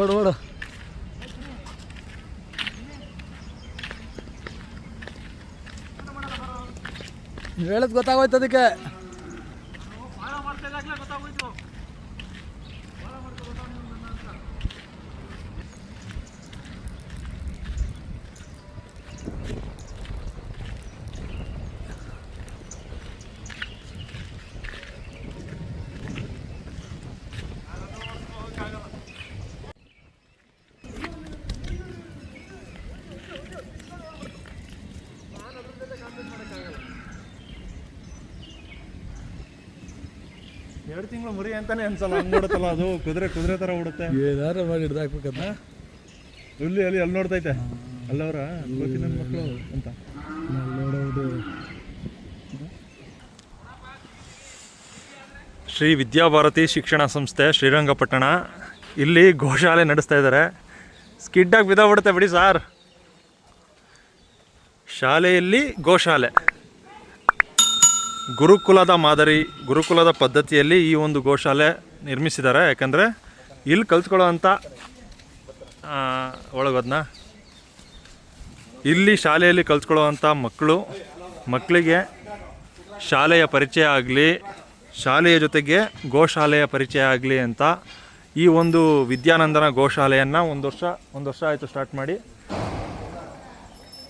ಓಡು ಓಡು. ಹೇಳದ್ ಗೊತ್ತಾಗೋಯ್ತು ಅದಕ್ಕೆ. ಎರಡು ತಿಂಗಳು ಮುರಿ ಅಂತಾನೆ ಅನ್ಸಲ್ಲ ನೋಡುತ್ತಲ್ಲ ಅದು? ಕುದುರೆ ಕುದುರೆ ತರ ಓಡುತ್ತೆ. ಏನಾರು ಮಾಡಿ ಹಿಡ್ದಾಕ್ಬೇಕಂತ ಇಲ್ಲಿ ಅಲ್ಲಿ ಅಲ್ಲಿ ನೋಡ್ತೈತೆ. ಅಲ್ಲವರ? ಅಲ್ಲಿ ನನ್ನ ಮಕ್ಕಳು ಅಂತ ನೋಡೋದು. ಶ್ರೀ ವಿದ್ಯಾಭಾರತಿ ಶಿಕ್ಷಣ ಸಂಸ್ಥೆ ಶ್ರೀರಂಗಪಟ್ಟಣ. ಇಲ್ಲಿ ಗೋಶಾಲೆ ನಡೆಸ್ತಾ ಇದ್ದಾರೆ ಸ್ಕಿಡ್ಡಾಗಿ ಬಿದ್ದೋಗ್ಬಿಡುತ್ತೆ ಬಿಡಿ ಸಾರ್. ಶಾಲೆಯಲ್ಲಿ ಗೋಶಾಲೆ. ಗುರುಕುಲದ ಮಾದರಿ, ಗುರುಕುಲದ ಪದ್ಧತಿಯಲ್ಲಿ ಈ ಒಂದು ಗೋಶಾಲೆ ನಿರ್ಮಿಸಿದ್ದಾರೆ. ಯಾಕಂದರೆ ಇಲ್ಲಿ ಕಲ್ತ್ಕೊಳ್ಳೋ ಅಂಥ ಒಳಗೋದ್ನ. ಇಲ್ಲಿ ಶಾಲೆಯಲ್ಲಿ ಕಲ್ತ್ಕೊಳ್ಳೋ ಮಕ್ಕಳು, ಮಕ್ಕಳಿಗೆ ಶಾಲೆಯ ಪರಿಚಯ ಆಗಲಿ, ಶಾಲೆಯ ಜೊತೆಗೆ ಗೋಶಾಲೆಯ ಪರಿಚಯ ಆಗಲಿ ಅಂತ ಈ ಒಂದು ವಿದ್ಯಾನಂದನ ಗೋಶಾಲೆಯನ್ನು ಒಂದು ವರ್ಷ ಒಂದು ವರ್ಷ ಆಯಿತು ಸ್ಟಾರ್ಟ್ ಮಾಡಿ.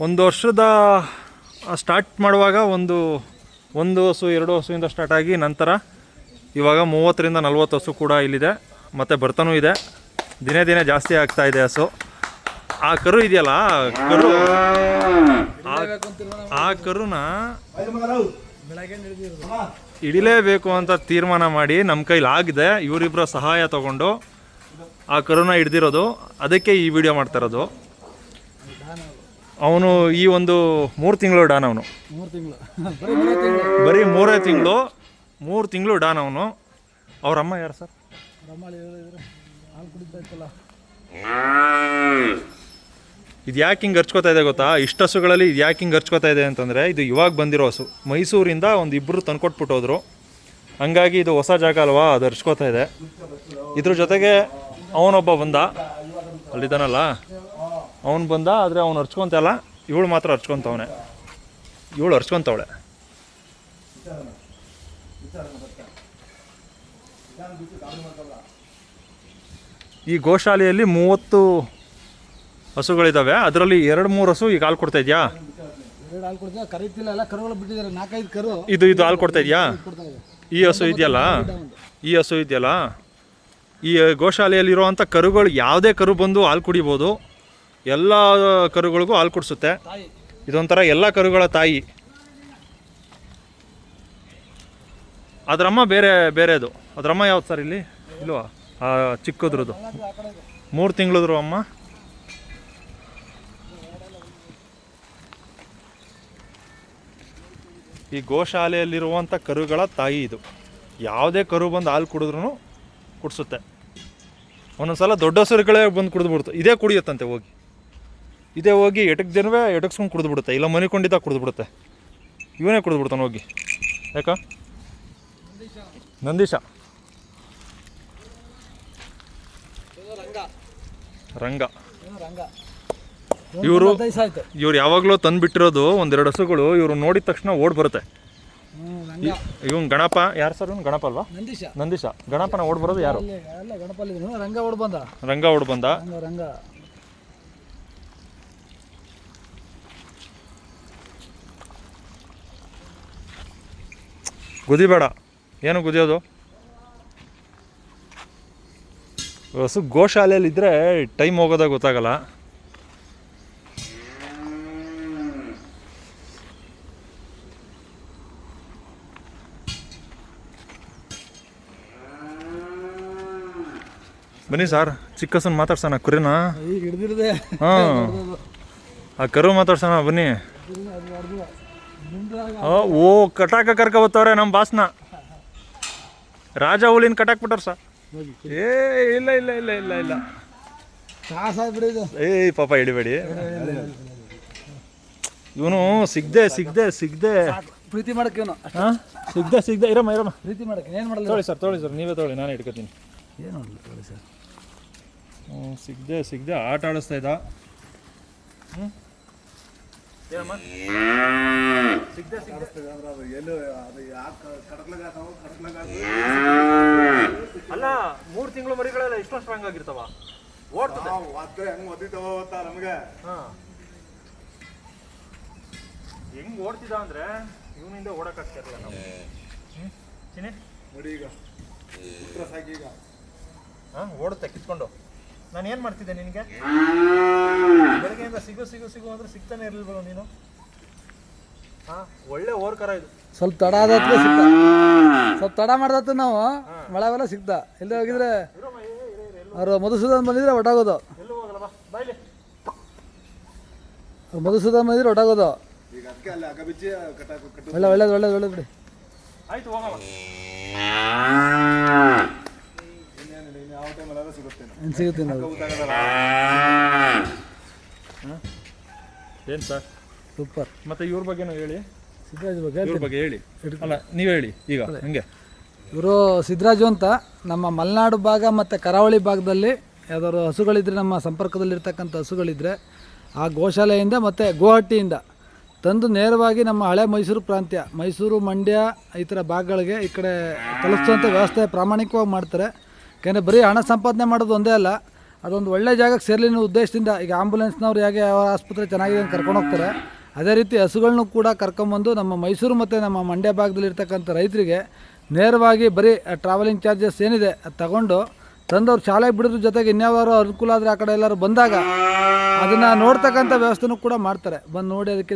ಒಂದು ವರ್ಷದ ಸ್ಟಾರ್ಟ್ ಮಾಡುವಾಗ ಒಂದು ಒಂದು ಹಸು, ಎರಡು ಹಸುವಿಂದ ಸ್ಟಾರ್ಟ್ ಆಗಿ ನಂತರ ಇವಾಗ ಮೂವತ್ತರಿಂದ ನಲ್ವತ್ತು ಹಸು ಕೂಡ ಇಲ್ಲಿದೆ. ಮತ್ತು ಬರ್ತಾನೂ ಇದೆ. ದಿನೇ ದಿನೇ ಜಾಸ್ತಿ ಆಗ್ತಾ ಇದೆ ಹಸು. ಆ ಕರು ಇದೆಯಲ್ಲ ಕರು, ಆ- ಕರುನ ಹಿಡಿಲೇಬೇಕು ಅಂತ ತೀರ್ಮಾನ ಮಾಡಿ ನಮ್ಮ ಕೈಲಿ ಆಗಿದೆ. ಇವರಿಬ್ಬರ ಸಹಾಯ ತಗೊಂಡು ಆ ಕರುನ ಹಿಡ್ದಿರೋದು. ಅದಕ್ಕೆ ಈ ವಿಡಿಯೋ ಮಾಡ್ತಾ ಇರೋದು. ಅವನು ಈ ಒಂದು ಮೂರು ತಿಂಗಳು ಡಾನ್ ಅವನು. ಮೂರು ತಿಂಗಳು. ಬರೀ ಮೂರೇ ತಿಂಗಳು. ಬರೀ ಮೂರೇ ತಿಂಗಳು ಮೂರು ತಿಂಗಳು ಡಾನ್ ಅವನು. ಅವ್ರ ಅಮ್ಮ ಯಾರು ಸರ್? ಇದು ಯಾಕೆ ಹಿಂಗೆ ಹರ್ಚ್ಕೋತಾ ಇದೆ ಗೊತ್ತಾ? ಇಷ್ಟು ಹಸುಗಳಲ್ಲಿ ಇದು ಯಾಕೆ ಹಿಂಗೆ ಹರ್ಚ್ಕೋತಾ ಇದೆ ಅಂತಂದರೆ ಇದು ಇವಾಗ ಬಂದಿರೋ ಹಸು. ಮೈಸೂರಿಂದ ಒಂದು ಇಬ್ಬರು ತಂದ್ಕೊಟ್ಬಿಟ್ಟು ಹೋದರು. ಹಂಗಾಗಿ ಇದು ಹೊಸ ಜಾಗ ಅಲ್ವಾ? ಅದು ಹರ್ಚ್ಕೋತಾ ಇದೆ. ಇದ್ರ ಜೊತೆಗೆ ಅವನೊಬ್ಬ ಬಂದ. ಅಲ್ಲಿದ್ದಾನಲ್ಲ? ಅವನು ಬಂದ ಆದರೆ ಅವ್ನು ಹರ್ಚ್ಕೊತಲ್ಲ ಇವಳು ಮಾತ್ರ ಹರ್ಚ್ಕೊಂತವನೆ. ಇವಳು ಹರ್ಚ್ಕೊಂತವಳೆ. ಈ ಗೋಶಾಲೆಯಲ್ಲಿ ಮೂವತ್ತು ಹಸುಗಳಿದ್ದಾವೆ ಅದರಲ್ಲಿ ಎರಡು ಮೂರು ಹಸು ಈಗ ಹಾಲು ಕೊಡ್ತಾ ಇದೆಯಾ? ಇದು ಇದು ಹಾಲು ಕೊಡ್ತಾ ಇದೆಯಾ? ಈ ಹಸು ಇದೆಯಲ್ಲ? ಈ ಹಸು ಇದೆಯಲ್ಲ? ಈ ಗೋಶಾಲೆಯಲ್ಲಿರುವಂಥ ಕರುಗಳು ಯಾವುದೇ ಕರು ಬಂದು ಹಾಲು ಕುಡಿಬೋದು. ಎಲ್ಲ ಕರುಗಳಿಗೂ ಹಾಲು ಕುಡಿಸುತ್ತೆ. ಇದೊಂಥರ ಎಲ್ಲ ಕರುಗಳ ತಾಯಿ. ಅದರಮ್ಮ ಬೇರೆ, ಬೇರೆದು. ಅದರಮ್ಮ ಯಾವ್ದು ಸರ್ ಇಲ್ಲಿ? ಇಲ್ವಾ? ಚಿಕ್ಕದ್ರದ್ದು. ಮೂರು ತಿಂಗಳದ್ರು ಅಮ್ಮ. ಈ ಗೋಶಾಲೆಯಲ್ಲಿರುವಂಥ ಕರುಗಳ ತಾಯಿ ಇದು. ಯಾವುದೇ ಕರು ಬಂದು ಹಾಲು ಕುಡಿದ್ರೂ ಕುಡಿಸುತ್ತೆ. ಒಂದೊಂದ್ಸಲ ದೊಡ್ಡ ಹಸುರುಗಳೇ ಬಂದು ಕುಡಿದ್ಬಿಡ್ತು. ಇದೇ ಕುಡಿಯುತ್ತಂತೆ ಹೋಗಿ. ಇದೇ ಹೋಗಿ ಎಟಕ್ ದಿನವೇ ಎಟಕ್ಸ್ಕೊಂಡು ಕುಡಿದ್ಬಿಡುತ್ತೆ. ಇಲ್ಲ ಮನೆ ಕೊಂಡಿದ್ದಾಗ ಕುಡಿದ್ಬಿಡುತ್ತೆ. ಇವನೇ ಕುಡಿದ್ಬಿಡ್ತಾನೆ ಹೋಗಿ. ಯಾಕ? ನಂದೀಶ. ರಂಗ. ಇವರು ಇವ್ರು- ಯಾವಾಗಲೂ ತಂದುಬಿಟ್ಟಿರೋದು ಒಂದೆರಡು ಹಸುಗಳು ಇವರು ನೋಡಿದ ತಕ್ಷಣ ಓಡ್ ಬರುತ್ತೆ. ಇವನ್ ಗಣಪ ಯಾರು ಸರ್ ಇವನು? ಗಣಪ ಅಲ್ವಾ? ನಂದೀಶ. ನಂದೀಶ. ಗಣಪನ ಓಡ್ ಬರೋದು ಯಾರು? ಗಣಪ. ರಂಗ ಓಡ್ ಬಂದ. ರಂಗ ಓಡ್ ಬಂದ. ಗುದಿಬೇಡ. ಏನು ಗುದಿಯೋದು? ಹಸು ಗೋಶಾಲೆಯಲ್ಲಿ ಇದ್ರೆ ಟೈಮ್ ಹೋಗೋದಾಗ ಗೊತ್ತಾಗಲ್ಲ. ಬನ್ನಿ ಸರ್ ಚಿಕ್ಕಸನ್ ಮಾತಾಡ್ಸೋಣ ಕುರಿನ. ಹಾಂ. ಆ ಕರು ಮಾತಾಡ್ಸೋಣ ಬನ್ನಿ. ಓ ಕಟಾಕ ಕರ್ಕ ಬತ್ತವ್ರೆ ನಮ್ಮ ಬಾಸ್ನ. ರಾಜ ಹುಲಿನ ಕಟಾಕ್ ಬಿಟ್ಟಾರ ಸರ್ ಏ ಇಲ್ಲ ಇಲ್ಲ ಇಲ್ಲ ಇಲ್ಲ ಇಲ್ಲ. ಏ ಪಾಪ ಇಡಬೇಡಿ ಇವನು ಸಿಗ್ದೆ ಸಿಗ್ದೆ ಸಿಗ್ದೆ. ಪ್ರೀತಿ ಮಾಡಕ್ಕೆ ಇವನು ಸಿಗ್ದೆ ಸಿಗ್ದೆ. ಇರಮ್ಮ ಇರಮ್ಮ. ಪ್ರೀತಿ ಮಾಡಕ್ಕೆ ಏನು ಮಾಡಲ್ಲ ತೊಳಿ ಸರ್ ತೊಳಿ ಸರ್ ನೀವೇ ತೊಳಿ ನಾನು ಹಿಡ್ಕೊತೀನಿ ಏನು ಮಾಡಲಿ ಸರ್? ಸಿಗ್ದೆ ಸಿಗ್ದೆ ಆಟ ಆಡಿಸ್ತಾ ಇದ್ದ. ಹ್ಞೂ ಅಲ್ಲ ಮೂರು ತಿಂಗಳು ಮರಿಗಳೆಲ್ಲ ಇಷ್ಟೊಂದು ಸ್ಟ್ರಾಂಗ್ ಆಗಿರ್ತಾವ? ಓಡ್ತದೆ. ನಮಗೆ? ಹಾ. ಹೆಂಗ್ ಓಡ್ತಿದ ಅಂದ್ರೆ ಇವನಿಂದ ಓಡಕ್ಕಾಗ್ತಿರಲ್ಲ ನಾವು. ಹ್ಮ್ ಚಿನಿ ನೋಡಿ ಈಗ. ಹಾ ಓಡುತ್ತೆ ಕಿತ್ಕೊಂಡು. ನಾನು ಏನು ಮಾಡ್ತಿದ್ದೆ ನಿನಗೆ? ಬೆಳಗ್ಗೆಯಿಂದ ಸಿಗು ಸಿಗು ಸಿಗು ಅಂದ್ರೆ ಸಿಗ್ತಾನೆ ಇರಲಿಲ್ವಲ್ಲ ನೀನು? ಹಾ ಒಳ್ಳೆ ಓರ್ಕರ ಇದು. ಸ್ವಲ್ಪ ತಡ ಆದ್ರೆ ಸಿಕ್ತ ಸ್ವಲ್ಪ ತಡ ಮಾಡ್ದತ್ತು ನಾವು ಮಳೆ ಬೆಲ್ಲ ಸಿಕ್ತ ಇಲ್ಲದೆ ಹೋಗಿದ್ರೆ ಅವರು ಮಧುಸೂದನ್ ಬಂದಿದ್ರೆ ಹೊಟ್ಟಾಗೋದು ಎಲ್ಲೂ ಹೋಗಲ್ಲ ಬಾ ಬಾಯ್ಲಿ ಅವ್ರು ಮಧುಸೂದನ್ ಬಂದಿದ್ರೆ ಹೊಟ್ಟಾಗೋದು ಒಳ್ಳೆ ಒಳ್ಳೇದು ಒಳ್ಳೇದು ಒಳ್ಳೇದು ಬಿಡಿ. ಆಯ್ತು ಇನ್ನೇನಿಲ್ಲ ಇನ್ನು ಯಾವ ಟೈಮಲ್ಲಾದ್ರೂ ಸಿಗುತ್ತೆ ಏನು ಸಿಗುತ್ತೆ ಏನು ಸರ್? ಸೂಪರ್. ಮತ್ತೆ ಇವ್ರ ಬಗ್ಗೆನೂ ಹೇಳಿ. ಸಿದ್ದರಾಜ್ ಬಗ್ಗೆ ಇವ್ರ ಬಗ್ಗೆ ಹೇಳಿ. ಅಲ್ಲ ನೀವು ಹೇಳಿ ಈಗ ಹಂಗೆ. ಇವರು ಸಿದ್ದರಾಜು ಅಂತ ನಮ್ಮ ಮಲೆನಾಡು ಭಾಗ ಮತ್ತು ಕರಾವಳಿ ಭಾಗದಲ್ಲಿ ಯಾವ್ದಾದ್ರು ಹಸುಗಳಿದ್ರೆ ನಮ್ಮ ಸಂಪರ್ಕದಲ್ಲಿರ್ತಕ್ಕಂಥ ಹಸುಗಳಿದ್ರೆ ಆ ಗೋಶಾಲೆಯಿಂದ ಮತ್ತು ಗುವಾಹಟಿಯಿಂದ ತಂದು ನೇರವಾಗಿ ನಮ್ಮ ಹಳೆ ಮೈಸೂರು ಪ್ರಾಂತ್ಯ ಮೈಸೂರು ಮಂಡ್ಯ ಈ ಥರ ಭಾಗಗಳಿಗೆ ಈ ಕಡೆ ತಲುಪಿಸುವಂಥ ವ್ಯವಸ್ಥೆ ಪ್ರಾಮಾಣಿಕವಾಗಿ ಮಾಡ್ತಾರೆ. ಯಾಕೆಂದರೆ ಬರೀ ಹಣ ಸಂಪಾದನೆ ಮಾಡೋದು ಒಂದೇ ಅಲ್ಲ ಅದೊಂದು ಒಳ್ಳೆ ಜಾಗಕ್ಕೆ ಸೇರಲಿ ಅನ್ನೋ ಉದ್ದೇಶದಿಂದ ಈಗ ಆಂಬುಲೆನ್ಸ್ನವ್ರು ಹೇಗೆ ಅವರ ಆಸ್ಪತ್ರೆ ಚೆನ್ನಾಗಿದೆ ಅಂತ ಕರ್ಕೊಂಡು ಹೋಗ್ತಾರೆ. ಅದೇ ರೀತಿ ಹಸುಗಳನ್ನೂ ಕೂಡ ಕರ್ಕೊಂಬಂದು ನಮ್ಮ ಮೈಸೂರು ಮತ್ತು ನಮ್ಮ ಮಂಡ್ಯ ಭಾಗದಲ್ಲಿರ್ತಕ್ಕಂಥ ರೈತರಿಗೆ ನೇರವಾಗಿ ಬರೀ ಟ್ರಾವೆಲಿಂಗ್ ಚಾರ್ಜಸ್ ಏನಿದೆ ಅದು ತಗೊಂಡು ಅವ್ರು ಶಾಲೆಗೆ ಬಿಡೋದ್ರ ಜೊತೆಗೆ ಇನ್ಯಾವಾರು ಅನುಕೂಲ ಆದರೆ ಆ ಕಡೆ ಎಲ್ಲರೂ ಬಂದಾಗ ಅದನ್ನು ನೋಡ್ತಕ್ಕಂಥ ವ್ಯವಸ್ಥೆನೂ ಕೂಡ ಮಾಡ್ತಾರೆ. ಬಂದು ನೋಡಿ ಅದಕ್ಕೆ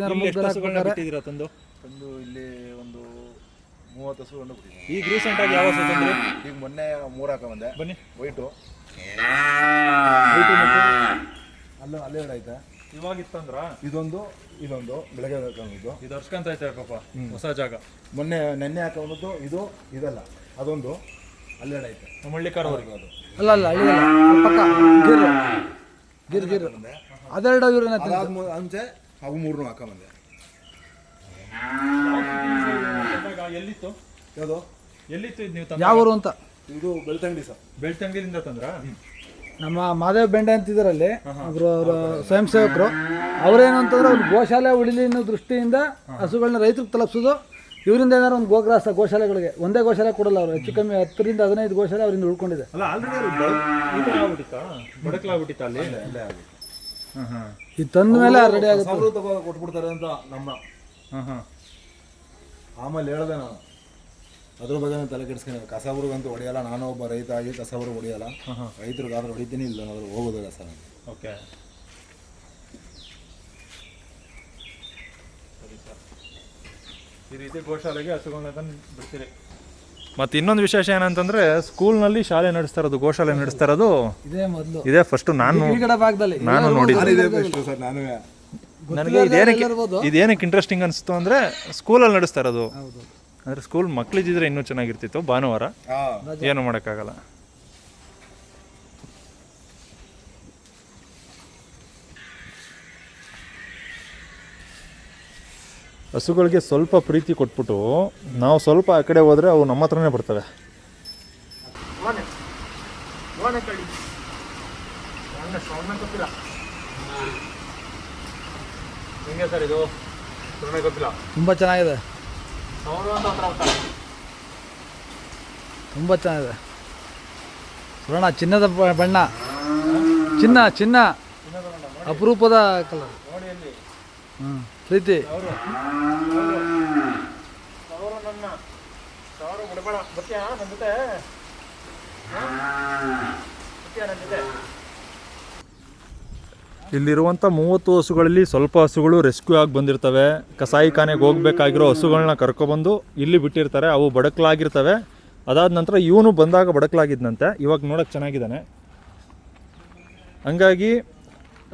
ತಂದು ಇಲ್ಲಿ ಮೂವತ್ತು ಹಸು ಗಂಡು ಬಿಟ್ಟಿದ್ದೀನಿ ಈಗ ರೀಸೆಂಟ್ ಆಗಿ ಯಾವ ಹಸು ತಂದ್ರಿ ಈಗ ಮೊನ್ನೆ ಮೂರು ಹಾಕ ಬಂದೆ. ಬನ್ನಿ. ವೈಟು ಅಲ್ಲೂ ಅಲ್ಲೇ ಎರಡು ಐತೆ ಇವಾಗ ಇತ್ತಂದ್ರ? ಇದೊಂದು ಇದೊಂದು ಬೆಳಗ್ಗೆ ಹಾಕೊಂಡಿದ್ದು ಇದು ಹರ್ಸ್ಕೊಂತ ಐತೆ ಪಾಪ ಹೊಸ ಜಾಗ. ಮೊನ್ನೆ ನೆನ್ನೆ ಹಾಕೊಂಡಿದ್ದು ಇದು ಇದಲ್ಲ. ಅದೊಂದು ಅಲ್ಲೆರಡು ಐತೆ ನಮ್ಮ ಹಳ್ಳಿಕಾರವರೆಗೆ ಅದು. ಅಲ್ಲ ಅಲ್ಲ ಹಳ್ಳಿ ಅಲ್ಲ. ಅಲ್ಲಿ ಪಕ್ಕ. ಗಿರ್ ಗಿರ್ ಗಿರ್. ಅದೆರಡು ಇವ್ರನ್ನ ಅದಾದ ಮುಂಚೆ ಅವು ಮೂರನ್ನು ಹಾಕೊಂಬಂದೆ ಎಲ್ಲಿತ್ತು? ಯಾವುದು? ಎಲ್ಲಿತ್ತು ಇದು ನೀವು ತಂದ? ಯಾವ ಊರು ಅಂತ. ಇದು ಬೆಳ್ತಂಗಡಿ ಸರ್. ಬೆಳ್ತಂಗಡಿಯಿಂದ ತಂದ್ರ? ನಮ್ಮ ಮಾದೇವ್ ಬೆಂಡೆ ಅಂತಿದ್ರಲ್ಲಿ ಒಬ್ರು ಅವರು ಸ್ವಯಂ ಸೇವಕರು. ಅವರೇನು ಅಂತಂದ್ರೆ ಒಂದು ಗೋಶಾಲೆ ಉಳಿಲಿ ಅನ್ನೋ ದೃಷ್ಟಿಯಿಂದ ಹಸುಗಳನ್ನ ರೈತರಿಗೆ ತಲುಪಿಸೋದು. ಇವರಿಂದ ಏನಾದ್ರು ಒಂದು ಗೋಗ್ರಾಸ ಗೋಶಾಲೆಗಳಿಗೆ. ಒಂದೇ ಗೋಶಾಲೆ ಕೊಡಲ್ಲ ಅವರು. ಹೆಚ್ಚು ಕಮ್ಮಿ ಹತ್ತರಿಂದ ಹದಿನೈದು ಗೋಶಾಲೆ ಅವರಿಂದ ಉಳ್ಕೊಂಡಿದೆ. ಅಲ್ಲ ಆಲ್ರೆಡಿ ಹಾಂ ತಂದ ಮೇಲೆ ರೆಡಿ ಆಗುತ್ತೆ. ಕೊಟ್ಬಿಡ್ತಾರೆ ಅಂತ ನಮ್ಮ ಹಾಂ ಹಾಂ. ಆಮೇಲೆ ಹೇಳ್ದೆ ನಾನು. ಅದ್ರ ಬಗ್ಗೆ ನಾನು ತಲೆ ಕೆಡಿಸ್ಕೊಂಡು. ಕಸಬರಿಗಂತೂ ಹೊಡೆಯಲ್ಲ ನಾನು ಒಬ್ಬ ರೈತ ಆಗಿ ಕಸಬರು ಹೊಡೆಯಲ್ಲ. ರೈತರಿಗಾದ್ರೂ ಹೊಡಿತೀನಿ ಇಲ್ಲ ಅನ್ನೋದ್ರು ಹೋಗೋದಿಲ್ಲ ಸರ್ ಓಕೆ. ಈ ರೀತಿ ಗೋಶಾಲೆಗೆ ಹಸುಗಳನ್ನ ಬಿಡ್ತೀರಿ. ಮತ್ತೆ ಇನ್ನೊಂದು ವಿಶೇಷ ಏನಂತಂದ್ರೆ ಸ್ಕೂಲ್ನಲ್ಲಿ ಶಾಲೆ ನಡೆಸ್ತಾ ಇರೋದು ಗೋಶಾಲೆ ನಡೆಸ್ತಾ ಇರೋದು. ಇದೇ ಮೊದಲು. ಇದೇ ಫಸ್ಟ್ ನಾನು ಭಾಗದಲ್ಲಿ. ನಾನು ನೋಡಿದ್ದೆ. ನಾನು ನನಗೆ ಇದೇನಕ್ಕೆ ಇದೇನಕ್ಕೆ ಇಂಟ್ರೆಸ್ಟಿಂಗ್ ಅನಿಸ್ತು ಅಂದರೆ ಸ್ಕೂಲಲ್ಲಿ ನಡೆಸ್ತಾ ಇರೋದು. ಹೌದು. ಅಂದರೆ ಸ್ಕೂಲ್ ಮಕ್ಕಳಿದ್ದಿದ್ರೆ ಇನ್ನೂ ಚೆನ್ನಾಗಿರ್ತಿತ್ತು ಭಾನುವಾರ. ಹಾಂ. ಏನು ಮಾಡೋಕ್ಕಾಗಲ್ಲ. ಹಸುಗಳಿಗೆ ಸ್ವಲ್ಪ ಪ್ರೀತಿ ಕೊಟ್ಬಿಟ್ಟು ನಾವು ಸ್ವಲ್ಪ ಆ ಕಡೆ ಹೋದರೆ ಅವು ನಮ್ಮ ಹತ್ರನೇ ಬರ್ತವೆ. ಹೆಂಗೆ ಸರ್ ಇದು? ಗೊತ್ತಿಲ್ಲ. ತುಂಬ ಚೆನ್ನಾಗಿದೆ. ತುಂಬ ಚೆನ್ನಾಗಿದೆ. ಸುವರ್ಣ ಚಿನ್ನದ ಬಣ್ಣ. ಚಿನ್ನ ಚಿನ್ನ. ಅಪರೂಪದ ಕಲರ್. ನೋಡಿ ಅಲ್ಲಿ ಹ್ಞೂ ಪ್ರೀತಿ. ಅವರು ಅವರು ನನ್ನ. ಸಾವಿರ ಬಿಡಬೇಡ. ಬರ್ತೀಯಾ ನನ್ನ ಜೊತೆ? ಬರ್ತೀಯಾ ನನ್ನ ಜೊತೆ? ಇಲ್ಲಿರುವಂಥ ಮೂವತ್ತು ಹಸುಗಳಲ್ಲಿ ಸ್ವಲ್ಪ ಹಸುಗಳು ರೆಸ್ಕ್ಯೂ ಆಗಿ ಬಂದಿರ್ತವೆ. ಕಸಾಯಿಖಾನೆಗೆ ಹೋಗಬೇಕಾಗಿರೋ ಹಸುಗಳನ್ನ ಕರ್ಕೊಬಂದು ಇಲ್ಲಿ ಬಿಟ್ಟಿರ್ತಾರೆ. ಅವು ಬಡಕಲಾಗಿರ್ತವೆ. ಅದಾದ ನಂತರ ಇವನು ಬಂದಾಗ ಬಡಕಲಾಗಿದ್ದಂತೆ ಇವಾಗ ನೋಡೋಕ್ಕೆ ಚೆನ್ನಾಗಿದ್ದಾನೆ. ಹಂಗಾಗಿ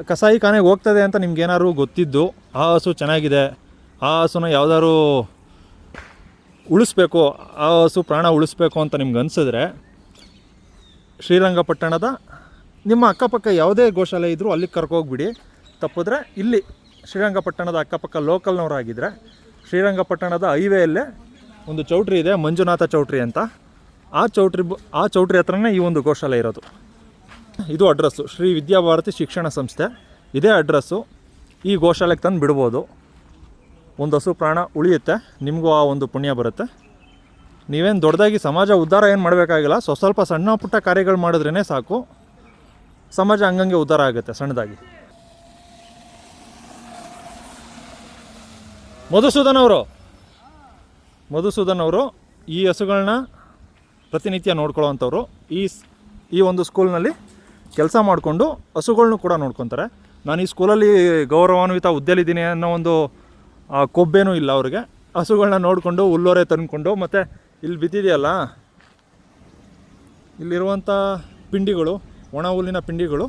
ಕಸಾಯಿಖಾನೆಗೆ ಹೋಗ್ತದೆ ಅಂತ ನಿಮ್ಗೇನಾದ್ರು ಗೊತ್ತಿದ್ದು, ಆ ಹಸು ಚೆನ್ನಾಗಿದೆ. ಆ ಹಸುನ ಯಾವ್ದಾದ್ರು ಉಳಿಸ್ಬೇಕು, ಆ ಹಸು ಪ್ರಾಣ ಉಳಿಸ್ಬೇಕು ಅಂತ ನಿಮ್ಗೆ ಅನಿಸಿದ್ರೆ ಶ್ರೀರಂಗಪಟ್ಟಣದ ನಿಮ್ಮ ಅಕ್ಕಪಕ್ಕ ಯಾವುದೇ ಗೋಶಾಲೆ ಇದ್ದರೂ ಅಲ್ಲಿಗೆ ಕರ್ಕೋಗ್ಬಿಡಿ. ತಪ್ಪಿದ್ರೆ ಇಲ್ಲಿ ಶ್ರೀರಂಗಪಟ್ಟಣದ ಅಕ್ಕಪಕ್ಕ ಲೋಕಲ್ನವರಾಗಿದ್ದರೆ ಶ್ರೀರಂಗಪಟ್ಟಣದ ಹೈವೇಯಲ್ಲೇ ಒಂದು ಚೌಟ್ರಿ ಇದೆ, ಮಂಜುನಾಥ ಚೌಟ್ರಿ ಅಂತ. ಆ ಚೌಟ್ರಿ ಆ ಚೌಟ್ರಿ ಹತ್ರನೇ ಈ ಒಂದು ಗೋಶಾಲೆ ಇರೋದು. ಇದು ಅಡ್ರೆಸ್ಸು. ಶ್ರೀ ವಿದ್ಯಾಭಾರತಿ ಶಿಕ್ಷಣ ಸಂಸ್ಥೆ. ಇದೇ ಅಡ್ರೆಸ್ಸು. ಈ ಗೋಶಾಲೆಗೆ ತಂದು ಬಿಡ್ಬೋದು. ಒಂದು ಹಸು ಪ್ರಾಣ ಉಳಿಯುತ್ತೆ. ನಿಮಗೂ ಆ ಒಂದು ಪುಣ್ಯ ಬರುತ್ತೆ. ನೀವೇನು ದೊಡ್ಡದಾಗಿ ಸಮಾಜ ಉದ್ಧಾರ ಏನು ಮಾಡಬೇಕಾಗಿಲ್ಲ. ಸ್ವಸ್ವಲ್ಪ ಸಣ್ಣ ಪುಟ್ಟ ಕಾರ್ಯಗಳು ಮಾಡಿದ್ರೇ ಸಾಕು. ಸಮಾಜ ಹಂಗಂಗೆ ಉದ್ಧಾರ ಆಗುತ್ತೆ ಸಣ್ಣದಾಗಿ. ಮಧುಸೂದನ್ ಅವರು. ಮಧುಸೂದನ್ ಅವರು ಈ ಹಸುಗಳನ್ನ ಪ್ರತಿನಿತ್ಯ ನೋಡ್ಕೊಳ್ಳೋವಂಥವ್ರು. ಈ ಈ ಒಂದು ಸ್ಕೂಲ್ನಲ್ಲಿ ಕೆಲಸ ಮಾಡಿಕೊಂಡು ಹಸುಗಳನ್ನೂ ಕೂಡ ನೋಡ್ಕೊತಾರೆ. ನಾನು ಈ ಸ್ಕೂಲಲ್ಲಿ ಗೌರವಾನ್ವಿತ ಹುದ್ದೆಲಿದ್ದೀನಿ ಅನ್ನೋ ಒಂದು ಕೊಬ್ಬೇನೂ ಇಲ್ಲ ಅವ್ರಿಗೆ. ಹಸುಗಳನ್ನ ನೋಡಿಕೊಂಡು ಹುಲ್ಲೋರೆ ತಂದ್ಕೊಂಡು ಮತ್ತು ಇಲ್ಲಿ ಬಿದ್ದಿದೆಯಲ್ಲ? ಇಲ್ಲಿರುವಂಥ ಪಿಂಡಿಗಳು ಒಣ ಹುಲ್ಲಿನ ಪಿಂಡಿಗಳು,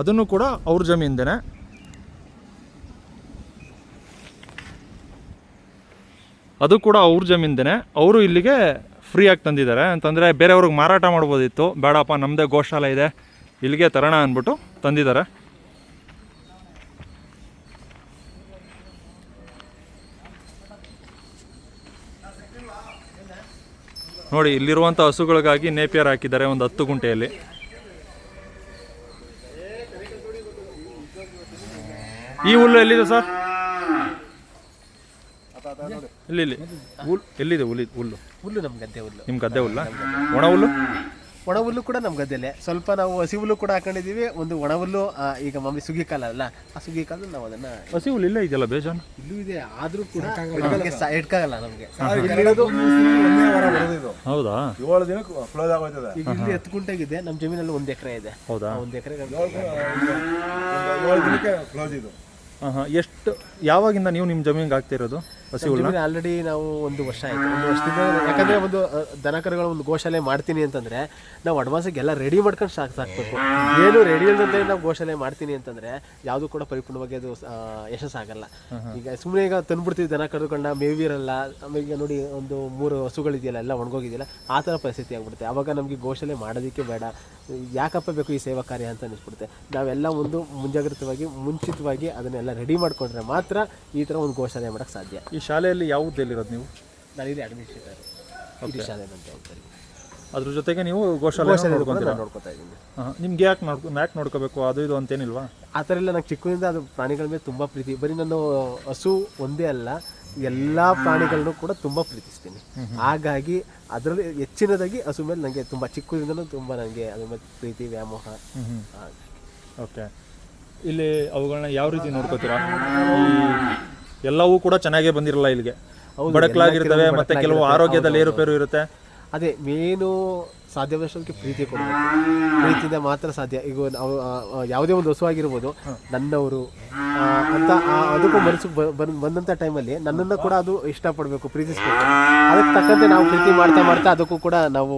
ಅದನ್ನು ಕೂಡ ಅವ್ರ ಜಮೀನ್ದೇನೆ. ಅದು ಕೂಡ ಅವ್ರ ಜಮೀನ್ದೇನೆ. ಅವರು ಇಲ್ಲಿಗೆ ಫ್ರೀಯಾಗಿ ತಂದಿದ್ದಾರೆ. ಅಂತಂದರೆ ಬೇರೆಯವ್ರಿಗೆ ಮಾರಾಟ ಮಾಡ್ಬೋದಿತ್ತು. ಬೇಡಪ್ಪ ನಮ್ಮದೇ ಗೋಶಾಲೆ ಇದೆ. ಇಲ್ಲಿಗೆ ತರೋಣ ಅಂದ್ಬಿಟ್ಟು ತಂದಿದ್ದಾರೆ. ನೋಡಿ, ಇಲ್ಲಿರುವಂಥ ಹಸುಗಳಿಗಾಗಿ ನೇಪಿಯರ್ ಹಾಕಿದ್ದಾರೆ ಒಂದು ಹತ್ತು ಗುಂಟೆಯಲ್ಲಿ. ಈ ಹುಲ್ಲು ಎಲ್ಲಿದೆ ಸರ್? ಇಲ್ಲಿ ಇಲ್ಲಿ. ಹುಲ್ ಎಲ್ಲಿದೆ ಹುಲಿ ಹುಲ್ಲು? ಹುಲ್ಲು ನಮ್ಮ ಗದ್ದೆ ಹುಲ್ಲು. ನಿಮ್ಮ ಗದ್ದೆ ಹುಲ್ಲ? ಒಣ ಹುಲ್ಲು? ಒಣ ಹುಲ್ಲು ಕೂಡ ನಮ್ಮ ಗದ್ದೆಲೆ. ಸ್ವಲ್ಪ ನಾವು ಹಸಿ ಹುಲ್ಲು ಕೂಡ ಹಾಕೊಂಡಿದ್ದೀವಿ. ಒಂದು ಒಣ ಹುಲ್ಲು ಈಗ ಮಮ್ಮಿ ಸುಗ್ಗಿ ಕಾಲ ಅಲ್ಲ ಆ ಸುಗ್ಗಿ ಕಾಲದಲ್ಲಿ ನಾವು ಅದನ್ನ ಹಸಿ ಹುಲ್ಲು ಇಲ್ಲ ಇದೆಯಲ್ಲ ಬೇಜಾನು? ಇಲ್ಲೂ ಇದೆ. ಆದ್ರೂ ಕೂಡ ನಮ್ಗೆ ಬರೋದಿದು. ಹೌದಾ? ಏಳು ದಿನಕ್ಕೆ ಕ್ಲೋಸ್ ಆಗೋಯ್ತದೆ. ಈಗ ಇಲ್ಲಿ ಹತ್ತು ಗುಂಟೆಗಿದೆ. ನಮ್ಮ ಜಮೀನಲ್ಲಿ ಒಂದು ಎಕರೆ ಇದೆ. ಹೌದಾ? ಒಂದು ಎಕರೆ ಒಂದು ಏಳು ದಿನಕ್ಕೆ ಕ್ಲೋಸ್ ಇದು. ಎಷ್ಟು ಯಾವಾಗಿಂದ ನೀವು ನಿಮ್ಮ ಜಮೀನಿಗೆ ಹಾಕ್ತಿರೋದು ಆಲ್ರೆಡಿ ನಾವು ಒಂದು ವರ್ಷ ಆಯ್ತು. ಒಂದು ವರ್ಷದಿಂದ ಯಾಕಂದ್ರೆ ಒಂದು ದನಕರುಗಳ ದನ ಕರುಗಳ ಒಂದು ಗೋಶಾಲೆ ಮಾಡ್ತೀನಿ ಅಂತಂದ್ರೆ ನಾವು ಅಡ್ವಾನ್ಸಿಗೆ ಎಲ್ಲ ರೆಡಿ ಮಾಡ್ಕೊಂಡು ಸಾಕು ಸಾಕ್ಬೇಕು. ಏನು ರೆಡಿ ಇಲ್ಲದಂತೆ ನಾವು ಗೋಶಾಲೆ ಮಾಡ್ತೀನಿ ಅಂತಂದ್ರೆ ಯಾವುದು ಕೂಡ ಪರಿಪೂರ್ಣವಾಗಿ ಅದು ಯಶಸ್ಸಾಗಲ್ಲ. ಈಗ ಸುಮ್ಮನೆ ಈಗ ತಂದ್ಬಿಡ್ತೀವಿ ದನ ಕರುಗಳನ್ನ ಮೇವಿರಲ್ಲ ಆಮೇಲೆ ನೋಡಿ ಒಂದು ಮೂರು ಹಸುಗಳಿದೆಯಲ್ಲ ಎಲ್ಲ ಒಣಗೋಗಿದೆಯಲ್ಲ ಆ ಥರ ಪರಿಸ್ಥಿತಿ ಆಗ್ಬಿಡುತ್ತೆ. ಅವಾಗ ನಮಗೆ ಗೋಶಾಲೆ ಮಾಡೋದಕ್ಕೆ ಬೇಡ. ಯಾಕಪ್ಪ ಬೇಕು ಈ ಸೇವಾ ಕಾರ್ಯ ಅಂತ ಅನಿಸ್ಬಿಡುತ್ತೆ ನಾವೆಲ್ಲ ಒಂದು ಮುಂಜಾಗ್ರತವಾಗಿ ಮುಂಚಿತವಾಗಿ ಅದನ್ನೆಲ್ಲ ರೆಡಿ ಮಾಡ್ಕೊಂಡ್ರೆ ಮಾತ್ರ ಈ ಥರ ಒಂದು ಗೋಶಾಲೆ ಮಾಡೋಕ್ಕೆ ಸಾಧ್ಯ. ಈ ಶಾಲೆಯಲ್ಲಿ ಯಾವ ಹುದ್ದೆಯಲ್ಲಿರೋದು ನೀವು? ನಾನು ಇಲ್ಲಿ ಅಡ್ಮಿನಿಸ್ಟ್ರೇಟರ್ ಶಾಲೆ ಅಂತ ಹೇಳ್ತಾರೆ ಅದ್ರ ಜೊತೆಗೆ ನೀವು ಗೋಶಾಲೆ ನೋಡ್ಕೊಂತೀರಾ? ನಾನು ನೋಡ್ಕೊತಾ ಇದ್ದೀನಿ. ಹಾಂ ನಿಮ್ಗೆ ಯಾಕೆ ನೋಡ್ಕೊ ಯಾಕೆ ನೋಡ್ಕೋಬೇಕು? ಅದು ಇದು ಅಂತೇನಿಲ್ವಾ? ಆ ಥರ ಎಲ್ಲ ನಂಗೆ ಚಿಕ್ಕದಿಂದ ಅದು ಪ್ರಾಣಿಗಳ ಮೇಲೆ ತುಂಬ ಪ್ರೀತಿ. ಬರೀ ನಾನು ಹಸು ಒಂದೇ ಅಲ್ಲ ಎಲ್ಲ ಪ್ರಾಣಿಗಳನ್ನು ಕೂಡ ತುಂಬ ಪ್ರೀತಿಸ್ತೀನಿ. ಹಾಗಾಗಿ ಅದರಲ್ಲಿ ಹೆಚ್ಚಿನದಾಗಿ ಹಸು ಮೇಲೆ ನನಗೆ ತುಂಬ ಚಿಕ್ಕದಿಂದಲೂ ತುಂಬ ನನಗೆ ಅದ್ರ ಮೇಲೆ ಪ್ರೀತಿ ವ್ಯಾಮೋಹ. ಓಕೆ ಇಲ್ಲಿ ಅವುಗಳನ್ನ ಯಾವ ರೀತಿ ನೋಡ್ಕೋತೀರಾ? ಎಲ್ಲವೂ ಕೂಡ ಚೆನ್ನಾಗೇ ಬಂದಿರಲ್ಲ ಇಲ್ಲಿಗೆ. ಬಡಕಲಾಗಿರ್ತವೆ ಮತ್ತೆ ಕೆಲವು. ಆರೋಗ್ಯದಲ್ಲಿ ಏರುಪೇರು ಇರುತ್ತೆ. ಅದೇ ಮೇನು ಸಾಧ್ಯವಾದಷ್ಟು ಪ್ರೀತಿ ಕೊಡಬೇಕು. ಪ್ರೀತಿಯಿಂದ ಮಾತ್ರ ಸಾಧ್ಯ. ಈಗ ನಾವು ಯಾವುದೇ ಒಂದು ಹಸುವಾಗಿರ್ಬೋದು ನನ್ನವರು ಅಂತ ಅದಕ್ಕೂ ಮನಸ್ಸು ಬಂದಂಥ ಟೈಮಲ್ಲಿ ನನ್ನನ್ನು ಕೂಡ ಅದು ಇಷ್ಟಪಡಬೇಕು ಪ್ರೀತಿಸ್ಬೇಕು. ಅದಕ್ಕೆ ತಕ್ಕಂತೆ ನಾವು ಪ್ರೀತಿ ಮಾಡ್ತಾ ಮಾಡ್ತಾ ಅದಕ್ಕೂ ಕೂಡ ನಾವು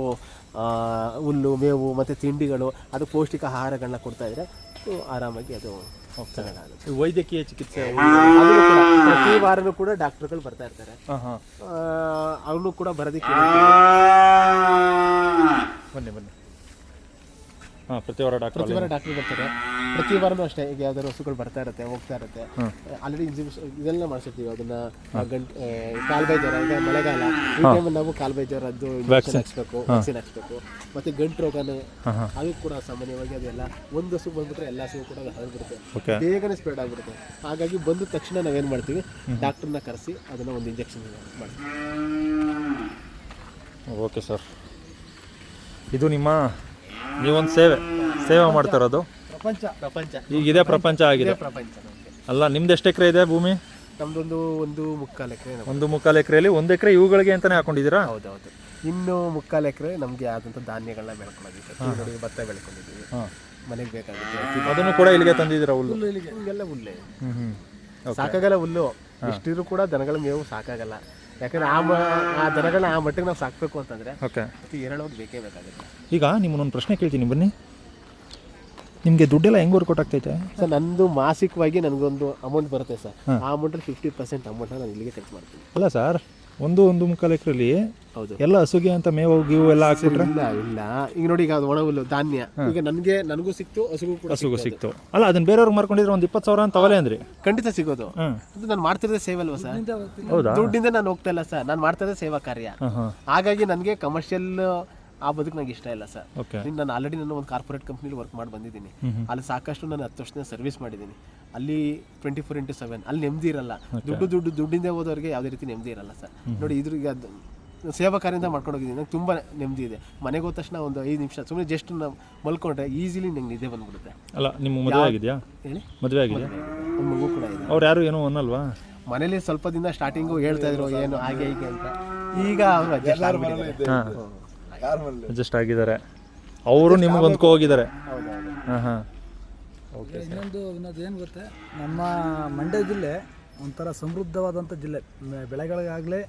ಹುಲ್ಲು ಮೇವು ಮತ್ತು ತಿಂಡಿಗಳು ಅದು ಪೌಷ್ಟಿಕ ಆಹಾರಗಳನ್ನ ಕೊಡ್ತಾ ಇದ್ರೆ ಆರಾಮಾಗಿ ಅದು ಈ ವೈದ್ಯಕೀಯ ಚಿಕಿತ್ಸೆ ಕೂಡ ಪ್ರತಿ ವಾರನೂ ಕೂಡ ಡಾಕ್ಟರ್ಗಳು ಬರ್ತಾ ಇರ್ತಾರೆ. ಅವನು ಕೂಡ ಬರೋದಕ್ಕೆ ಬನ್ನಿ ಬನ್ನಿ. ಹಾಂ ಪ್ರತಿ ವಾರ ಡಾಕ್ಟರ್ ಪ್ರತಿ ವಾರ ಡಾಕ್ಟರ್ ಬರ್ತಾರೆ. ಪ್ರತಿ ವಾರನೂ ಅಷ್ಟೇ ಈಗ ಯಾವ್ದಾದ್ರು ಹಸುಗಳು ಬರ್ತಾ ಇರುತ್ತೆ ಹೋಗ್ತಾ ಇರುತ್ತೆ. ಆಲ್ರೆಡಿ ಇದೆಲ್ಲ ಮಾಡಿಸಿರ್ತೀವಿ ಅದನ್ನ ಗಂಟ್ ಕಾಲ್ಬೈ ಜ್ವರ ಈಗ ಮಳೆಗಾಲ ಈ ಟೈಮಲ್ಲಿ ನಾವು ಕಾಲ್ಬೈ ಜ್ವರದ್ದು ಇಂಜೆಕ್ಷನ್ ಹಾಕ್ಸ್ಬೇಕು ವ್ಯಾಕ್ಸಿನ್ ಹಾಕ್ಸ್ಬೇಕು. ಮತ್ತೆ ಗಂಟು ರೋಗನೇ ಅದು ಕೂಡ ಸಾಮಾನ್ಯವಾಗಿ ಅದೆಲ್ಲ ಒಂದು ಹಸು ಬಂದ್ಬಿಟ್ರೆ ಎಲ್ಲ ಹಸು ಕೂಡ ಹರಡ್ಬಿಡುತ್ತೆ. ಬೇಗನೆ ಸ್ಪ್ರೆಡ್ ಆಗ್ಬಿಡುತ್ತೆ. ಹಾಗಾಗಿ ಬಂದ ತಕ್ಷಣ ನಾವೇನು ಮಾಡ್ತೀವಿ ಡಾಕ್ಟರ್ನ ಕರೆಸಿ ಅದನ್ನ ಒಂದು ಇಂಜೆಕ್ಷನ್ ಮಾಡ್ತೀವಿ. ಓಕೆ ಸರ್ ಇದು ನಿಮ್ಮ ನೀವೊಂದು ಸೇವೆ ಸೇವೆ ಮಾಡ್ತಾ ಇರೋದು? ಪ್ರಪಂಚ. ಪ್ರಪಂಚ. ಈಗ ಇದೇ ಪ್ರಪಂಚ ಆಗಿದೆ. ಪ್ರಪಂಚ ನಮಗೆ. ಅಲ್ಲ ನಿಮ್ದು ಎಷ್ಟು ಎಕರೆ ಇದೆ ಭೂಮಿ? ನಮ್ದೊಂದು ಒಂದು ಮುಕ್ಕಾಲು ಎಕರೆ ಒಂದು ಮುಕ್ಕಾಲು ಎಕರೆಯಲ್ಲಿ ಒಂದು ಎಕರೆ ಇವುಗಳಿಗೆ ಅಂತಾನೆ ಹಾಕೊಂಡಿದ್ದೀರಾ? ಹೌದೌದು. ಇನ್ನು ಮುಕ್ಕಾಲು ಎಕರೆ ನಮಗೆ ಆದಂಥ ಧಾನ್ಯಗಳನ್ನ ಬೆಳ್ಕೊಂಡಿದ್ದೀವಿ. ನೋಡಿ ಭತ್ತ ಬೆಳ್ಕೊಂಡಿದ್ದೀವಿ. ಮನೆಗೆ ಬೇಕಾಗುತ್ತೆ ಅದನ್ನು ಕೂಡ ಇಲ್ಲಿಗೆ ತಂದಿದ್ದೀರಾ ಹುಲ್ಲು? ಹಿಂಗೆಲ್ಲ ಹುಲ್ಲೆ. ಹ್ಮ್ ಹ್ಮ್. ಸಾಕಾಗಲ್ಲ ಹುಲ್ಲು. ಇಷ್ಟಿದ್ರು ಕೂಡ ದನಗಳ ಮೇವು ಸಾಕಾಗಲ್ಲ. ಯಾಕಂದ್ರೆ ಆ ಮ ಆ ದನಗಳನ್ನ ಆ ಮಟ್ಟಿಗೆ ನಾವು ಸಾಕಬೇಕು ಅಂತಂದ್ರೆ ಓಕೆ ಏರಳವಾಗಿ ಬೇಕೇ ಬೇಕಾಗುತ್ತೆ. ಈಗ ನಿಮ್ಮನ್ನೊಂದು ಪ್ರಶ್ನೆ ಕೇಳ್ತೀನಿ ಬನ್ನಿ. ನಿಮಗೆ ದುಡ್ಡೆಲ್ಲ ಹೆಂಗೆ ವರ್ಕೌಟ್ ಆಗ್ತೈತೆ? ಸರ್ ನಂದು ಮಾಸಿಕವಾಗಿ ನನಗೊಂದು ಅಮೌಂಟ್ ಬರುತ್ತೆ ಸರ್. ಆ ಅಮೌಂಟಲ್ಲಿ ಫಿಫ್ಟಿ ಪರ್ಸೆಂಟ್ ಅಮೌಂಟ್ ನಾನು ಇಲ್ಲಿಗೆ ಖರ್ಚು ಮಾಡ್ತೀನಿ. ಅಲ್ಲ ಸರ್ ಒಂದು ಒಂದು ಮುಕ್ಕಾಲು ಎಕರೆಲಿ ಹೌದು. ಎಲ್ಲ ಹಸುಗೆ ಅಂತ ಮೇವು ಗೀವು ಎಲ್ಲ ಹಾಕ್ಬಿಟ್ರೆ? ಇಲ್ಲ ಇಲ್ಲ. ಈಗ ನೋಡಿ ಈಗ ಅದು ಒಣ ಹುಲ್ಲು ಧಾನ್ಯ. ಈಗ ನನಗೆ ನನಗೂ ಸಿಕ್ತು ಹಸುಗೂ ಕೂಡ ಹಸುಗೂ ಸಿಕ್ತು ಅಲ್ಲ ಅದನ್ನ ಬೇರೆಯವ್ರಿಗೆ ಮಾರ್ಕೊಂಡಿದ್ರೆ ಒಂದು ಇಪ್ಪತ್ತು ಸಾವಿರ ಅಂತ ಅವಲೇ ಅಂದ್ರಿ. ಖಂಡಿತ ಸಿಗೋದು. ಅದು ನಾನು ಮಾಡ್ತಿರೋದೇ ಸೇವೆ ಅಲ್ವಾ ಸರ್? ದುಡ್ಡಿಂದ ನಾನು ಹೋಗ್ತಾ ಇಲ್ಲ ಸರ್. ನಾನು ಮಾಡ್ತಾ ಇರೋದೇ ಸೇವಾ ಕಾರ್ಯ. ಹಾಗಾಗಿ ನನಗೆ ಕಮರ್ಷಿಯಲ್ ಆ ಬದುಕು ನಂಗೆ ಇಷ್ಟ ಇಲ್ಲ ಸರ್. ಓಕೆ ನಾನು ಆಲ್ರೆಡಿ ನಾನು ಒಂದು ಕಾರ್ಪೊರೇಟ್ ಕಂಪ್ನಿಲಿ ವರ್ಕ್ ಮಾಡಿ ಬಂದಿದ್ದೀನಿ. ಅಲ್ಲಿ ಸಾಕಷ್ಟು ನಾನು ಹತ್ತು ವರ್ಷದಿಂದ ಸರ್ವಿಸ್ ಮಾಡಿದ್ದೀನಿ. ಅಲ್ಲಿ ಟ್ವೆಂಟಿ ಫೋರ್ ಇಂಟು ಸೆವೆನ್ ಅಲ್ಲಿ ನೆಮ್ಮದಿ ಇರಲ್ಲ. ದುಡ್ಡು ದುಡ್ಡು ದುಡ್ಡಿಂದ ಹೋದವರಿಗೆ ಯಾವುದೇ ರೀತಿ ನೆಮ್ಮದಿ ಇರಲ್ಲ ಸರ್. ನೋಡಿ ಇದ್ರಿಗೆ ಈಗ ಅದು ಸೇವಾ ಕಾರ್ಯದಿಂದ ಮಾಡ್ಕೊಂಡು ಹೋಗಿದ್ದೀನಿ. ನಂಗೆ ತುಂಬ ನೆಮ್ಮದಿ ಇದೆ. ಮನೆಗೆ ಹೋದ ತಕ್ಷಣ ಒಂದು ಐದು ನಿಮಿಷ ಸುಮ್ಮನೆ ಜಸ್ಟ್ ನಾವು ಮಲ್ಕೊಂಡ್ರೆ ಈಸಿಲಿ ನಂಗೆ ನಿದ್ದೆ ಬಂದ್ಬಿಡುತ್ತೆ. ಅಲ್ಲ ನಿಮ್ಮ ಮದುವೆ ಆಗಿದೆಯಾ? ಹೇಳಿ? ಮದುವೆ ಆಗಿದೆಯಾ? ಒಂದು ಮಗು ಕೂಡ ಇದೆ. ಅವ್ರು ಯಾರು ಏನೋ ಅನ್ನಲ್ವಾ? ಮನೇಲಿ ಸ್ವಲ್ಪ ದಿನ ಸ್ಟಾರ್ಟಿಂಗು ಹೇಳ್ತಾ ಇದ್ರು ಏನು ಹಾಗೆ ಹೀಗೆ ಅಂತ. ಈಗ ಅವರು ಅಡ್ಜಸ್ಟ್ ಅಡ್ಜಸ್ಟ್ ಆಗಿದ್ದಾರೆ. ಅವರು ನಿಮಗೆ ಹೊಂದ್ಕೊ ಹೋಗಿದ್ದಾರೆ. ಹಾಂ ಇನ್ನೊಂದು ಇನ್ನೊಂದು ಏನು ಗೊತ್ತೆ? ನಮ್ಮ ಮಂಡ್ಯ ಜಿಲ್ಲೆ ಒಂಥರ ಸಮೃದ್ಧವಾದಂಥ ಜಿಲ್ಲೆ. ಬೆಳೆಗಳಿಗಾಗಲಿ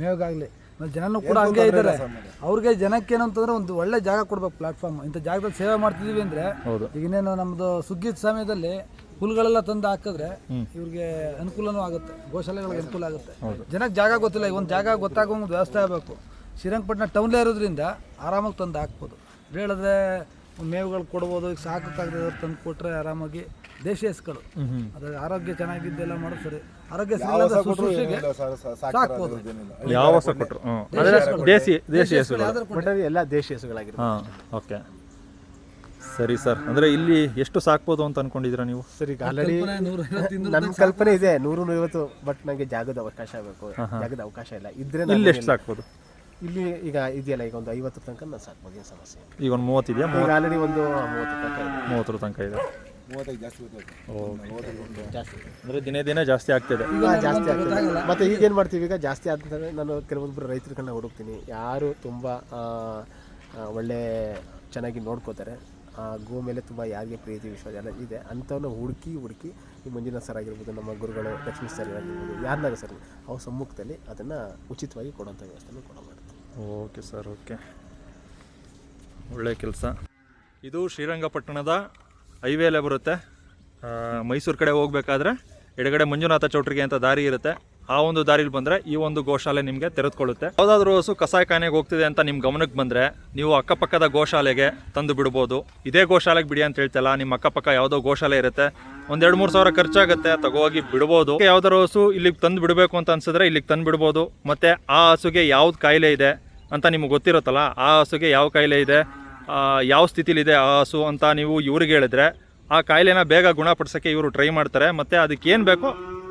ಮೇವಿಗಾಗಲಿ. ಮತ್ತು ಜನನೂ ಕೂಡ ಹಂಗೆ ಇದ್ದಾರೆ. ಅವ್ರಿಗೆ ಜನಕ್ಕೆ ಏನು ಅಂತಂದ್ರೆ ಒಂದು ಒಳ್ಳೆ ಜಾಗ ಕೊಡ್ಬೇಕು ಪ್ಲಾಟ್ಫಾರ್ಮ್ ಇಂಥ ಜಾಗದಲ್ಲಿ ಸೇವೆ ಮಾಡ್ತಿದ್ದೀವಿ ಅಂದರೆ ಹೌದು. ಈಗ ಇನ್ನೇನು ನಮ್ಮದು ಸುಗ್ಗಿ ಸಮಯದಲ್ಲಿ ಹುಲ್ಗಳೆಲ್ಲ ತಂದು ಹಾಕಿದ್ರೆ ಇವ್ರಿಗೆ ಅನುಕೂಲನೂ ಆಗುತ್ತೆ. ಗೋಶಾಲೆಗಳಿಗೆ ಅನುಕೂಲ ಆಗುತ್ತೆ. ಜನಕ್ಕೆ ಜಾಗ ಗೊತ್ತಿಲ್ಲ. ಈಗ ಒಂದು ಜಾಗ ಗೊತ್ತಾಗೋ ಒಂದು ವ್ಯವಸ್ಥೆ ಆಗಬೇಕು. ಶ್ರೀರಂಗಪಟ್ಟಣ ಟೌನ್ಲೇ ಇರೋದ್ರಿಂದ ಆರಾಮಾಗಿ ತಂದು ಹಾಕ್ಬೋದು. ಹೇಳಿದ್ರೆ ಮೇವುಗಳು ಕೊಡ್ಬೋದು ಈಗ ಸಾಕಾಗದೆ ತಂದು ಕೊಟ್ಟರೆ ಆರಾಮಾಗಿ ದೇಶಿ ಹಸುಗಳು ಅದು ಆರೋಗ್ಯ ಚೆನ್ನಾಗಿದ್ದೆಲ್ಲ ಮಾಡೋದು ಸರಿ. ಆರೋಗ್ಯ ಸಾಕ್ಬೋದು. ಯಾವ ಹೊಸ ಕೊಟ್ಟರು? ದೇಸಿ ದೇಸಿ ಹೆಸರು ಯಾವ್ದಾದ್ರು ಬಟ್ ಅದು ಎಲ್ಲ ದೇಶಿ ಹಸುಗಳಾಗಿರುತ್ತೆ ಹಾಂ ಓಕೆ. ಸರಿ ಸರ್. ಅಂದ್ರೆ ಇಲ್ಲಿ ಎಷ್ಟು ಸಾಕ್ಬೋದು ಅಂತ ಅನ್ಕೊಂಡಿದ್ದೀರಾ ನೀವು? ಸರಿ ಈಗ ಆಲ್ರೆಡಿ ನನ್ನ ಕಲ್ಪನೆ ಇದೆ ನೂರು ನೂರೈವತ್ತು ಬಟ್ ನನಗೆ ಜಾಗದ ಅವಕಾಶ ಬೇಕು. ಜಾಗದ ಅವಕಾಶ ಇಲ್ಲ. ಇದ್ರೆ ನಾನು ಇಲ್ಲಿ ಎಷ್ಟು ಸಾಕ್ಬೋದು? ಇಲ್ಲಿ ಈಗ ಇದೆಯಲ್ಲ ಈಗ ಒಂದು ಐವತ್ತು ತನಕ ನಾನು ಸಾಕು ಏನು ಸಮಸ್ಯೆ. ಇಲ್ಲ. ಈಗ ಒಂದು ಮೂವತ್ತಿದೆಯಾ ಈಗ ಆಲ್ರೆಡಿ ಒಂದು ಮೂವತ್ತು ತನಕ ಇದೆ. ಮೂವತ್ತರ ತನಕ ಇದೆ. ಮೂವತ್ತೈದು ಜಾಸ್ತಿ ಗೊತ್ತಾಯ್ತು ಓಕೆ. ಜಾಸ್ತಿ ಅಂದರೆ ದಿನೇ ದಿನೇ ಜಾಸ್ತಿ ಆಗ್ತಿದೆ. ಈಗ ಜಾಸ್ತಿ ಆಗ್ತದೆ. ಮತ್ತೆ ಈಗ ಏನು ಮಾಡ್ತೀವಿ ಈಗ? ಜಾಸ್ತಿ ಆದಂತಂದ್ರೆ ನಾನು ಕೆಲವೊಬ್ಬರು ರೈತರುಗಳನ್ನ ಹುಡುಕ್ತೀನಿ ಯಾರು ತುಂಬ ಆ, ಆ, ಒಳ್ಳೆ ಚೆನ್ನಾಗಿ ನೋಡ್ಕೋತಾರೆ. ಗೋ ಮೇಲೆ ತುಂಬ ಯಾರಿಗೆ ಪ್ರೀತಿ ವಿಶ್ವಾಸ ಎಲ್ಲ ಇದೆ. ಅಂಥವನ್ನ ಹುಡುಕಿ ಹುಡುಕಿ ಈ ಮಂಜುನಾಥ್ ಸರ್ ಆಗಿರ್ಬೋದು, ನಮ್ಮ ಗುರುಗಳು, ಲಕ್ಷ್ಮೀ ಸರ್ ಆಗಿರ್ಬೋದು ಯಾರನ್ನಾಗ ಸರ್ ಅವ್ರ ಸಮ್ಮುಖದಲ್ಲಿ ಅದನ್ನು ಉಚಿತವಾಗಿ ಕೊಡೋಂಥ ವ್ಯವಸ್ಥೆನೂ ಕೊಡೋ ಮಾಡ್ತೀವಿ ಓಕೆ ಸರ್, ಓಕೆ. ಒಳ್ಳೆಯ ಕೆಲಸ. ಇದು ಶ್ರೀರಂಗಪಟ್ಟಣದ ಹೈವೇಲೇ ಬರುತ್ತೆ. ಮೈಸೂರು ಕಡೆ ಹೋಗ್ಬೇಕಾದ್ರೆ ಎಡಗಡೆ ಮಂಜುನಾಥ ಚೌಟ್ರಿಗೆ ಅಂತ ದಾರಿ ಇರುತ್ತೆ. ಆ ಒಂದು ದಾರಿಲಿ ಬಂದರೆ ಈ ಒಂದು ಗೋಶಾಲೆ ನಿಮಗೆ ತೆರೆದುಕೊಳ್ಳುತ್ತೆ. ಯಾವುದಾದ್ರೂ ಹಸು ಕಸಾಯಿಖಾನೆಗೆ ಹೋಗ್ತಿದೆ ಅಂತ ನಿಮ್ಮ ಗಮನಕ್ಕೆ ಬಂದರೆ ನೀವು ಅಕ್ಕಪಕ್ಕದ ಗೋಶಾಲೆಗೆ ತಂದು ಬಿಡ್ಬೋದು. ಇದೇ ಗೋಶಾಲೆಗೆ ಬಿಡಿ ಅಂತ ಹೇಳ್ತಲ್ಲ ನಿಮ್ಮ ಅಕ್ಕಪಕ್ಕ ಯಾವುದೋ ಗೋಶಾಲೆ ಇರುತ್ತೆ. ಒಂದೆರಡು ಮೂರು ಸಾವಿರ ಖರ್ಚಾಗುತ್ತೆ, ತಗೋಗಿ ಬಿಡ್ಬೋದು. ಯಾವ್ದಾರು ಹಸು ಇಲ್ಲಿಗೆ ತಂದು ಬಿಡಬೇಕು ಅಂತ ಅನ್ಸಿದ್ರೆ ಇಲ್ಲಿಗೆ ತಂದು ಬಿಡ್ಬೋದು. ಮತ್ತು ಆ ಹಸುಗೆ ಯಾವ್ದು ಕಾಯಿಲೆ ಇದೆ ಅಂತ ನಿಮಗೆ ಗೊತ್ತಿರುತ್ತಲ್ಲ, ಆ ಹಸುಗೆ ಯಾವ ಕಾಯಿಲೆ ಇದೆ ಯಾವ ಸ್ಥಿತಿಲಿದೆ ಆ ಹಸು ಅಂತ ನೀವು ಇವ್ರಿಗೆ ಹೇಳಿದ್ರೆ ಆ ಕಾಯಿಲೆನ ಬೇಗ ಗುಣಪಡಿಸೋಕ್ಕೆ ಇವರು ಟ್ರೈ ಮಾಡ್ತಾರೆ. ಮತ್ತು ಅದಕ್ಕೆ ಏನು ಬೇಕೋ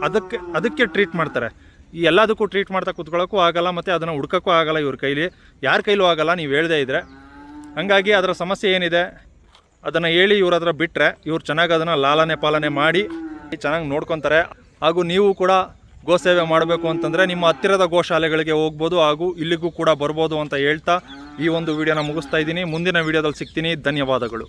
ಅದಕ್ಕೆ ಅದಕ್ಕೆ ಟ್ರೀಟ್ ಮಾಡ್ತಾರೆ. ಈ ಎಲ್ಲದಕ್ಕೂ ಟ್ರೀಟ್ ಮಾಡ್ತಾ ಕೂತ್ಕೊಳ್ಳೋಕ್ಕೂ ಆಗಲ್ಲ, ಮತ್ತು ಅದನ್ನು ಹುಡ್ಕೋಕ್ಕೂ ಆಗಲ್ಲ ಇವ್ರ ಕೈಲಿ. ಯಾರ ಕೈಲೂ ಆಗಲ್ಲ, ನೀವು ಹೇಳದೇ ಇದ್ರೆ. ಹಂಗಾಗಿ ಅದರ ಸಮಸ್ಯೆ ಏನಿದೆ, ಅದನ್ನು ಹೇಳಿ ಇವ್ರ ಹತ್ರ ಬಿಟ್ಟರೆ ಇವ್ರು ಚೆನ್ನಾಗಿ ಅದನ್ನು ಲಾಲನೆ ಪಾಲನೆ ಮಾಡಿ ಚೆನ್ನಾಗಿ ನೋಡ್ಕೊತಾರೆ. ಹಾಗೂ ನೀವು ಕೂಡ ಗೋಸೇವೆ ಮಾಡಬೇಕು ಅಂತಂದರೆ ನಿಮ್ಮ ಹತ್ತಿರದ ಗೋಶಾಲೆಗಳಿಗೆ ಹೋಗ್ಬೋದು ಹಾಗೂ ಇಲ್ಲಿಗೂ ಕೂಡ ಬರ್ಬೋದು ಅಂತ ಹೇಳ್ತಾ ಈ ಒಂದು ವಿಡಿಯೋನ ಮುಗಿಸ್ತಾ ಇದ್ದೀನಿ. ಮುಂದಿನ ವಿಡಿಯೋದಲ್ಲಿ ಸಿಗ್ತೀನಿ. ಧನ್ಯವಾದಗಳು.